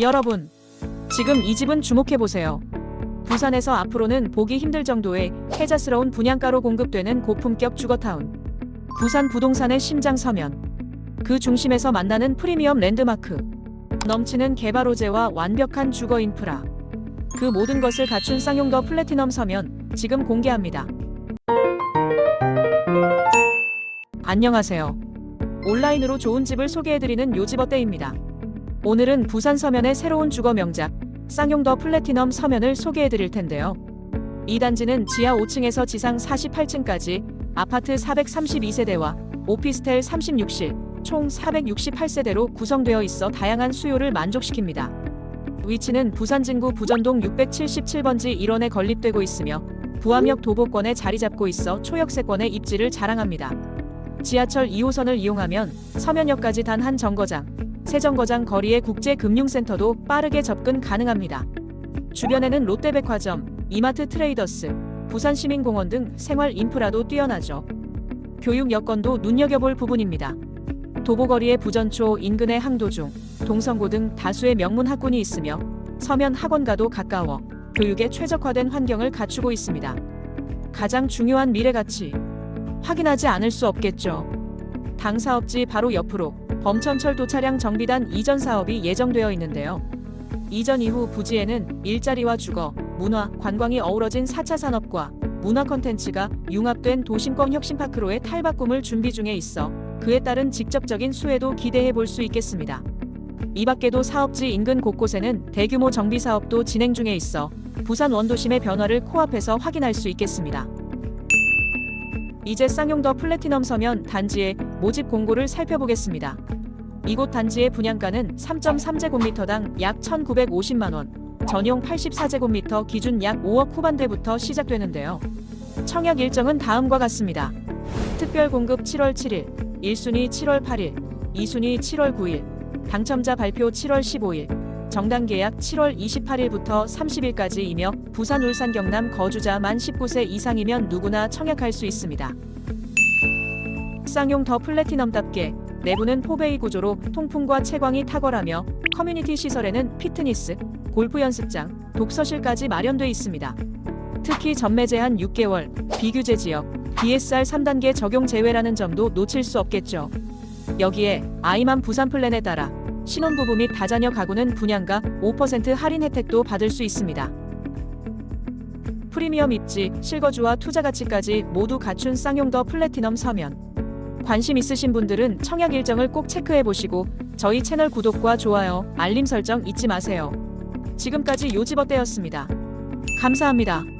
여러분, 지금 이 집은 주목해보세요. 부산에서 앞으로는 보기 힘들 정도의 혜자스러운 분양가로 공급되는 고품격 주거타운. 부산 부동산의 심장 서면. 그 중심에서 만나는 프리미엄 랜드마크. 넘치는 개발 호재와 완벽한 주거 인프라. 그 모든 것을 갖춘 쌍용더 플래티넘 서면 지금 공개합니다. 안녕하세요. 온라인으로 좋은 집을 소개해드리는 요집어때입니다. 오늘은 부산 서면의 새로운 주거 명작 쌍용더 플래티넘 서면을 소개해드릴 텐데요. 이 단지는 지하 5층에서 지상 48층까지 아파트 432세대와 오피스텔 36실 총 468세대로 구성되어 있어 다양한 수요를 만족시킵니다. 위치는 부산 진구 부전동 677번지 1원에 건립되고 있으며 부암역 도보권에 자리 잡고 있어 초역세권의 입지를 자랑합니다. 지하철 2호선을 이용하면 서면역까지 단 한 정거장, 세 정거장 거리의 국제금융센터도 빠르게 접근 가능합니다. 주변에는 롯데백화점, 이마트 트레이더스, 부산시민공원 등 생활 인프라도 뛰어나죠. 교육 여건도 눈여겨볼 부분입니다. 도보거리의 부전초 인근의 항도중, 동성고 등 다수의 명문 학군이 있으며 서면 학원가도 가까워 교육에 최적화된 환경을 갖추고 있습니다. 가장 중요한 미래 가치 확인하지 않을 수 없겠죠. 당 사업지 바로 옆으로 범천철도 차량 정비단 이전 사업이 예정되어 있는데요. 이전 이후 부지에는 일자리와 주거, 문화, 관광이 어우러진 4차 산업과 문화 컨텐츠가 융합된 도심권 혁신파크로의 탈바꿈을 준비 중에 있어 그에 따른 직접적인 수혜도 기대해 볼 수 있겠습니다. 이 밖에도 사업지 인근 곳곳에는 대규모 정비 사업도 진행 중에 있어 부산 원도심의 변화를 코앞에서 확인할 수 있겠습니다. 이제 쌍용더 플래티넘 서면 단지의 모집 공고를 살펴보겠습니다. 이곳 단지의 분양가는 3.3제곱미터당 약 1,950만 원, 전용 84제곱미터 기준 약 5억 후반대부터 시작되는데요. 청약 일정은 다음과 같습니다. 특별 공급 7월 7일, 1순위 7월 8일, 2순위 7월 9일, 당첨자 발표 7월 15일, 정당 계약 7월 28일부터 30일까지이며 부산, 울산, 경남 거주자 만 19세 이상이면 누구나 청약할 수 있습니다. 쌍용 더 플래티넘답게 내부는 포베이 구조로 통풍과 채광이 탁월하며 커뮤니티 시설에는 피트니스, 골프 연습장, 독서실까지 마련돼 있습니다. 특히 전매 제한 6개월, 비규제 지역, DSR 3단계 적용 제외라는 점도 놓칠 수 없겠죠. 여기에 아이만 부산 플랜에 따라 신혼부부 및 다자녀 가구는 분양가 5% 할인 혜택도 받을 수 있습니다. 프리미엄 입지, 실거주와 투자 가치까지 모두 갖춘 쌍용 더 플래티넘 서면. 관심 있으신 분들은 청약 일정을 꼭 체크해 보시고 저희 채널 구독과 좋아요, 알림 설정 잊지 마세요. 지금까지 요집어때였습니다. 감사합니다.